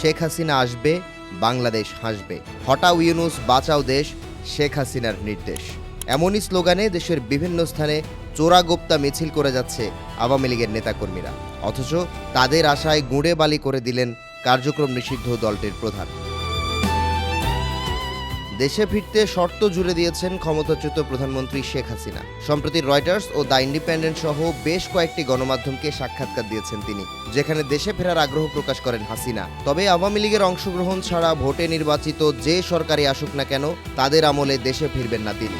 শেখ হাসিনা আসবে, বাংলাদেশ হাসবে। হটাও ইউনুস, বাঁচাও দেশ, শেখ হাসিনার নির্দেশ। এমনই স্লোগানে দেশের বিভিন্ন স্থানে চোরাগোপ্তা মিছিল করে যাচ্ছে আওয়ামী লীগের নেতাকর্মীরা। অথচ তাদের আশায় গুঁড়ে বালি করে দিলেন কার্যক্রম নিষিদ্ধ দলটির প্রধান। দেশে ফিরতে শর্ত জুড়ে দিয়েছেন ক্ষমতাচ্যুত প্রধানমন্ত্রী শেখ হাসিনা। সম্প্রতি রয়টার্স ও দ্য ইন্ডিপেন্ডেন্ট সহ বেশ কয়েকটি গণমাধ্যমকে সাক্ষাৎকার দিয়েছেন তিনি, যেখানে দেশে ফেরার আগ্রহ প্রকাশ করেন হাসিনা। তবে আওয়ামী লীগের অংশগ্রহণ ছাড়া ভোটে নির্বাচিত যে সরকারি আসুক না কেন, তাদের আমলে দেশে ফিরবেন না তিনি।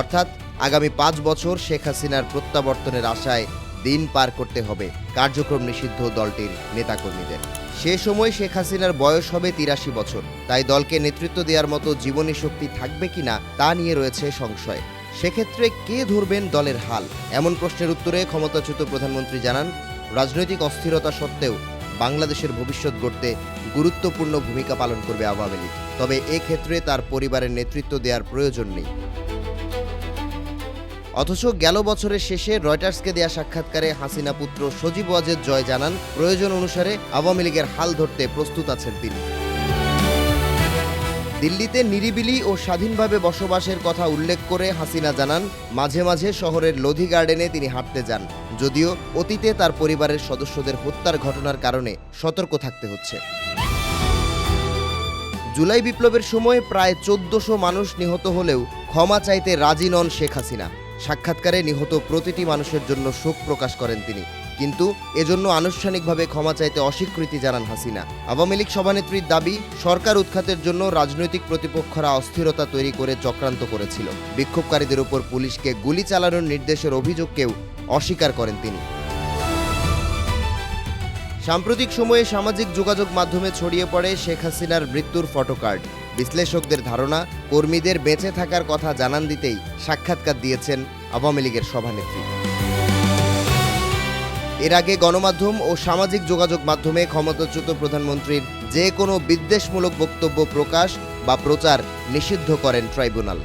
অর্থাৎ আগামী পাঁচ বছর শেখ হাসিনার প্রত্যাবর্তনের আশায় দিন পার করতে হবে, কার্যক্রম নিষিদ্ধ দলটির নেতাকর্মীদের। সে সময় শেখ হাসিনার বয়স হবে তিরাশি বছর। তাই দলকে নেতৃত্ব দেওয়ার মতো জীবনী শক্তি থাকবে কিনা তা নিয়ে রয়েছে সংশয়। সেক্ষেত্রে কে ধরবেন দলের হাল? এমন প্রশ্নের উত্তরে ক্ষমতাচ্যুত প্রধানমন্ত্রী জানান, রাজনৈতিক অস্থিরতা সত্ত্বেও বাংলাদেশের ভবিষ্যৎ গড়তে গুরুত্বপূর্ণ ভূমিকা পালন করবে আওয়ামী লীগ। তবে এক্ষেত্রে তার পরিবারের নেতৃত্ব দেওয়ার প্রয়োজন নেই। অথচ গেল বছরের শেষে রয়টার্সকে দেয়া সাক্ষাৎকারে হাসিনা পুত্র সজীব ওয়াজেদ জয় জানান। প্রয়োজন অনুসারে আওয়ামী লীগের হাল ধরতে প্রস্তুত আছেন তিনি। দিল্লিতে নিরিবিলি ও স্বাধীনভাবে বসবাসের কথা উল্লেখ করে হাসিনা জানান, মাঝে মাঝে শহরের লোধি গার্ডেনে তিনি হাঁটতে যান। যদিও অতীতে তার পরিবারের সদস্যদের হত্যার ঘটনার কারণে সতর্ক থাকতে হচ্ছে। জুলাই বিপ্লবের সময় প্রায় চোদ্দশো মানুষ নিহত হলেও ক্ষমা চাইতে রাজি নন শেখ হাসিনা। সাক্ষাৎকারে নিহত প্রতিটি মানুষের জন্য শোক প্রকাশ করেন তিনি। কিন্তু এজন্য আনুষ্ঠানিকভাবে ক্ষমা চাইতে অস্বীকৃতি জানান হাসিনা। আওয়ামী লীগ সভানেত্রীর দাবি, সরকার উৎখাতের জন্য রাজনৈতিক প্রতিপক্ষরা অস্থিরতা তৈরি করে চক্রান্ত করেছিল। বিক্ষোভকারীদের উপর পুলিশকে গুলি চালানোর নির্দেশের অভিযোগকেও অস্বীকার করেন তিনি। সাম্প্রতিক সময়ে সামাজিক যোগাযোগ মাধ্যমে ছড়িয়ে পড়ে শেখ হাসিনার মৃত্যুর ফটোকার্ড। বিশ্লেষকদের ধারণা, কর্মীদের বেঁচে থাকার কথা জানান দিতেই সাক্ষাৎকার দিয়েছেন আওয়ামী লীগের সভানেত্রী। এর আগে গণমাধ্যম ও সামাজিক যোগাযোগ মাধ্যমে ক্ষমতাচ্যুত প্রধানমন্ত্রীর যে কোনো বিদ্বেষমূলক বক্তব্য প্রকাশ বা প্রচার নিষিদ্ধ করেন ট্রাইব্যুনাল।